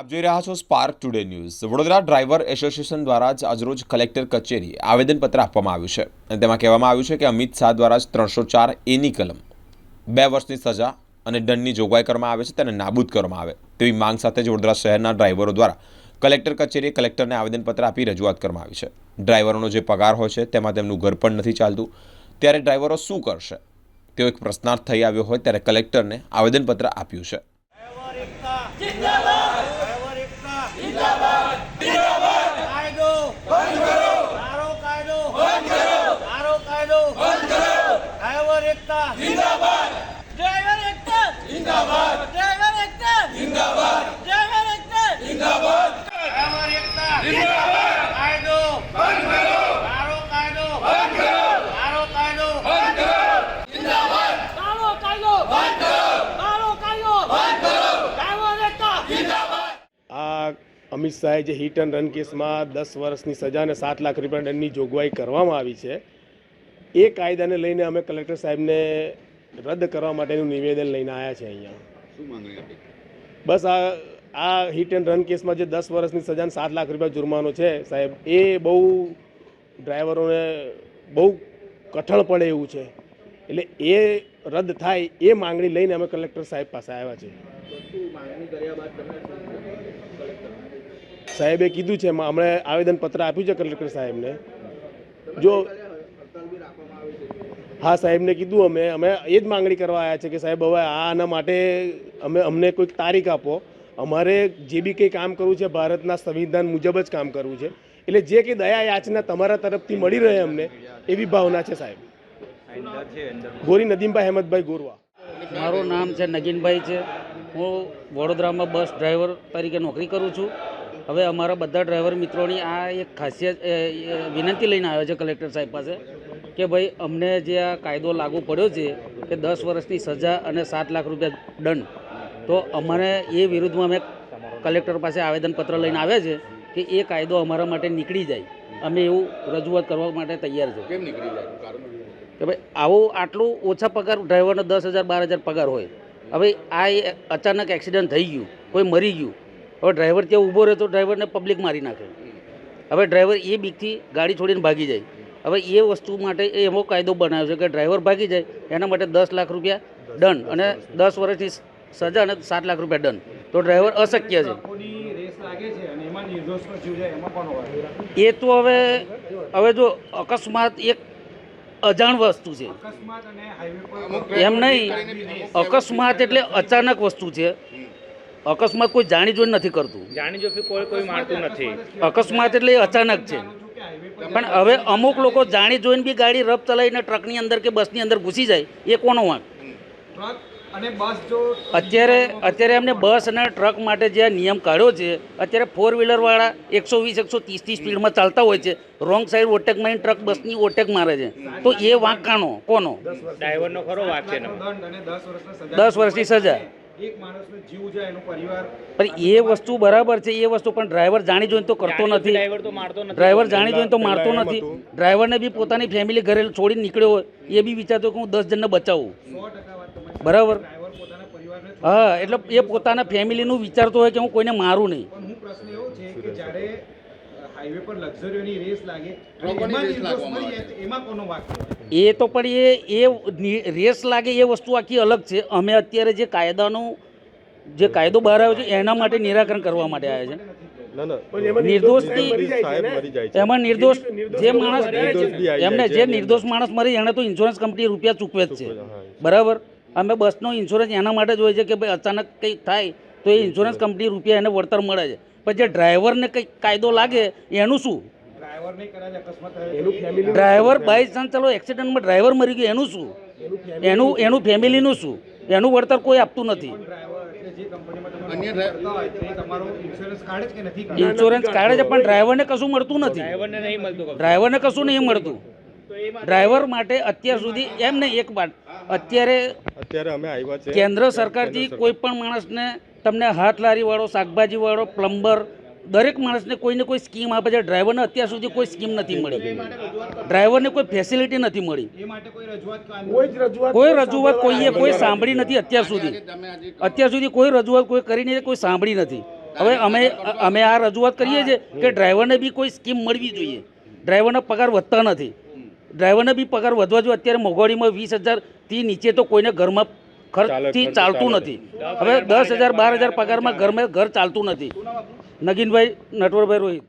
આપ જોઈ રહ્યા છો spark today news Vadodara driver association દ્વારા જ આજરોજ કલેક્ટર કચેરી આવેદનપત્ર આપવામાં આવ્યું છે. અને તેમાં કહેવામાં આવ્યું છે કે અમિત શાહ દ્વારા જ ત્રણસો ચાર એની કલમ, બે વર્ષની સજા અને દંડની જોગવાઈ કરવામાં આવે છે, તેને નાબૂદ કરવામાં આવે. તેવી માંગ સાથે જ વડોદરા શહેરના ડ્રાઈવરો દ્વારા કલેક્ટર કચેરીએ કલેક્ટરને આવેદનપત્ર આપી રજૂઆત કરવામાં આવી છે. ડ્રાઈવરોનો જે પગાર હોય છે, તેમાં તેમનું ઘર પણ નથી ચાલતું. ત્યારે ડ્રાઈવરો શું કરશે? તેઓ એક પ્રશ્નાર્થ થઈ આવ્યો હોય, ત્યારે કલેક્ટરને આવેદનપત્ર આપ્યું છે ડ્રાઈવર એકતા જિંદાબાદ ડ્રાઈવર એકતા જિંદાબાદ જિંદાબાદ કાયદો બંધ કરો સારો કાયદો બંધ કરો સારો કાયદો બંધ કરો ડ્રાઈવર એકતા. જિંદાબાદ. ડ્રાઈવર એકતા. જિંદાબાદ. ડ્રાઈવર એકતા. જિંદાબાદ. ડ્રાઈવર એકતા. જિંદાબાદ. ડ્રાઈવર એકતા. જિંદાબાદ. કાયદો. બંધ કરો. મારો કાયદો. બંધ કરો. મારો કાયદો. બંધ કરો. કાળો કાયદો. બંધ કરો. મારો કાયદો. બંધ કરો. ડ્રાઈવર એકતા. જિંદાબાદ. આ અમિત શાહે જે હિટ એન્ડ રન કેસમાં દસ વર્ષની સજા અને સાત લાખ રૂપિયા દંડની જોગવાઈ કરવામાં આવી છે. એ કાયદાને લઈને અમે કલેક્ટર સાહેબને રદ કરવા માટેનું નિવેદન લઈને આવ્યા છે અહીંયા. બસ આ આ હિટ એન્ડ રન કેસમાં જે દસ વર્ષની સજાને સાત લાખ રૂપિયા જુર્માનો છે સાહેબ એ બહુ ડ્રાઈવરોને બહુ કઠણ પડે એવું છે. એટલે એ રદ થાય એ માંગણી લઈને અમે કલેક્ટર સાહેબ પાસે આવ્યા છે સાહેબે કીધું છે હમણાં આવેદનપત્ર આપ્યું છે કલેક્ટર સાહેબને. જો હા, સાહેબને કીધું અમે. અમે એ જ માંગણી કરવા આવ્યા છે કે સાહેબ, હવે આના માટે અમે, અમને કોઈક તારીખ આપો. અમારે જે બી કંઈ કામ કરવું છે, ભારતના સંવિધાન મુજબ જ કામ કરવું છે. એટલે જે કંઈ દયા યાચના તમારા તરફથી મળી રહે અમને, એવી ભાવના છે સાહેબ. ગોરી નદીમભાઈ હેમદભાઈ ગોરવા. મારું નામ છે નગીનભાઈ છે. હું વડોદરામાં બસ ડ્રાઈવર તરીકે નોકરી કરું છું. હવે અમારા બધા ડ્રાઈવર મિત્રોની આ એક ખાસિયત વિનંતી લઈને આવ્યો છે કલેક્ટર સાહેબ પાસે. કે ભાઈ અમને જે આ કાયદો લાગુ પડ્યો છે કે દસ વર્ષની સજા અને સાત લાખ રૂપિયા દંડ તો અમારે એ વિરુદ્ધમાં અમે કલેક્ટર પાસે આવેદનપત્ર લઈને આવ્યા છે કે એ કાયદો અમારા માટે નીકળી જાય. અમે એવું રજૂઆત કરવા માટે તૈયાર છે કેમ નીકળી જાય? કે ભાઈ આવું આટલું ઓછા પગાર ડ્રાઈવરનો દસ હજાર બાર હજાર પગાર હોય. હવે આ અચાનક એક્સિડન્ટ થઈ ગયું કોઈ મરી ગયું. હવે ડ્રાઈવર ત્યાં ઊભો રહે તો ડ્રાઈવરને પબ્લિક મારી નાખે. હવે ડ્રાઈવર એ બીકથી ગાડી છોડીને ભાગી જાય. હવે એ વસ્તુ માટે એ એવો કાયદો બનાવ્યો છે કે ડ્રાઈવર ભાગી જાય એના માટે દસ લાખ રૂપિયા દંડ અને દસ વર્ષની સજા અને સાત લાખ રૂપિયા દંડ. તો ડ્રાઈવર અશક્ય છે. એ તો હવે હવે જો અકસ્માત એક અજાણ વસ્તુ છે. એમ નહીં અકસ્માત એટલે અચાનક વસ્તુ છે. અકસ્માત કોઈ જાણી જોઈને નથી કરતું. જાણી જોખી કોઈ કોઈ મારતું નથી. અકસ્માત એટલે અચાનક છે પણ હવે અમુક લોકો જાણી જોઈને બી ગાડી રફ ચલાવીને ટ્રકની અંદર કે બસની અંદર ઘૂસી જાય એ કોનો વાંક? અત્યારે અત્યારે એમને બસ અને ટ્રક માટે જે આ નિયમ કાઢ્યો છે અત્યારે ફોર વ્હીલરવાળા એકસો વીસ એકસો ત્રીસથી સ્પીડમાં ચાલતા હોય છે રોંગ સાઈડ ઓટેક મારીને ટ્રક બસની ઓટેક મારે છે. તો એ વાંક કાનો કોનો? ડ્રાઈવરનો ખરો વાંક છે દસ વર્ષની સજા. પણ એ વસ્તુ બરાબર છે એ વસ્તુ પણ ડ્રાઈવર જાણી જોઈને તો કરતો નથી. ડ્રાઈવર તો મારતો નથી. ડ્રાઈવર જાણી જોઈને તો મારતો નથી. ડ્રાઈવરને બી પોતાની ફેમિલી ઘરે છોડીને નીકળ્યો હોય એ બી વિચારતો કે હું દસ જણને બચાવું. બરાબર? હા એટલે એ પોતાના ફેમિલીનું વિચારતો હોય કે હું કોઈને મારું નહીં. પ્રશ્ન એવો છે કે જ્યારે હાઈવે પર લક્ઝરીઓની રેસ લાગે. એમાં નિર્દોષ લાગવામાં જાય એમાં કોનો વાક એ તો પણ એ એ રેસ લાગે એ વસ્તુ આખી અલગ છે. અમે અત્યારે જે કાયદાનું જે કાયદો બહાર આવ્યો છે એના માટે નિરાકરણ કરવા માટે આવ્યા છે. નિર્દોષથી એમાં નિર્દોષ જે માણસ એમને જે નિર્દોષ માણસ મરી એને તો ઇન્સ્યોરન્સ કંપની રૂપિયા ચૂકવે જ છે. બરાબર? અમે બસનો ઇન્સ્યોરન્સ એના માટે જ હોય છે કે ભાઈ અચાનક કંઈક થાય તો એ ઇન્સ્યોરન્સ કંપની રૂપિયા એને વળતર મળે છે. પણ જે ડ્રાઈવરને કંઈક કાયદો લાગે એનું શું? ડ્રાઈવરને કદાચ અકસ્માત એનું ફેમિલી ડ્રાઈવર બાય ચાન્સ ચાલો એક્સિડન્ટમાં ડ્રાઈવર મરી ગયો એનું શું? એનું એનું ફેમિલીનું શું? એનું વળતર કોઈ આપતું નથી. ડ્રાઈવર એટલે જે કંપનીમાં તમે અન્ય નોકરી કરતા હોય તો એ તમારો ઇન્સ્યોરન્સ કાઢે છે પણ ડ્રાઈવરને કશું મળતું નથી. ડ્રાઈવરને કશું. ડ્રાઈવરને કશું નહીં મળતું. ડ્રાઈવર માટે અત્યાર સુધી એમ નહીં એક વાત. અત્યારે અત્યારે અમે આવ્યા છે. કેન્દ્ર સરકારથી કોઈ પણ માણસને તમને હાથ લારીવાળો શાકભાજીવાળો પ્લમ્બર દરેક માણસને કોઈને કોઈ સ્કીમ આપે છે. ડ્રાઈવરને અત્યાર સુધી કોઈ સ્કીમ નથી મળી. ડ્રાઈવરને કોઈ ફેસિલિટી નથી મળી. કોઈ રજૂઆત કોઈ રજૂઆત કોઈએ કોઈ સાંભળી નથી અત્યાર સુધી. અત્યાર સુધી કોઈ રજૂઆત કોઈ કરીને કોઈ સાંભળી નથી. હવે અમે અમે આ રજૂઆત કરીએ છીએ કે ડ્રાઈવરને બી કોઈ સ્કીમ મળવી જોઈએ. ડ્રાઈવરનો પગાર વધતા નથી. ડ્રાઈવરને બી પગાર વધવા જોઈએ. અત્યારે મોંઘવારીમાં વીસ હજારથી નીચે તો કોઈને ઘરમાં ખર્ચથી ચાલતું નથી. હવે દસ હજાર બાર હજાર પગારમાં ઘરમાં ઘર ચાલતું નથી. નગીનભાઈ નટવરભાઈ રોહિત.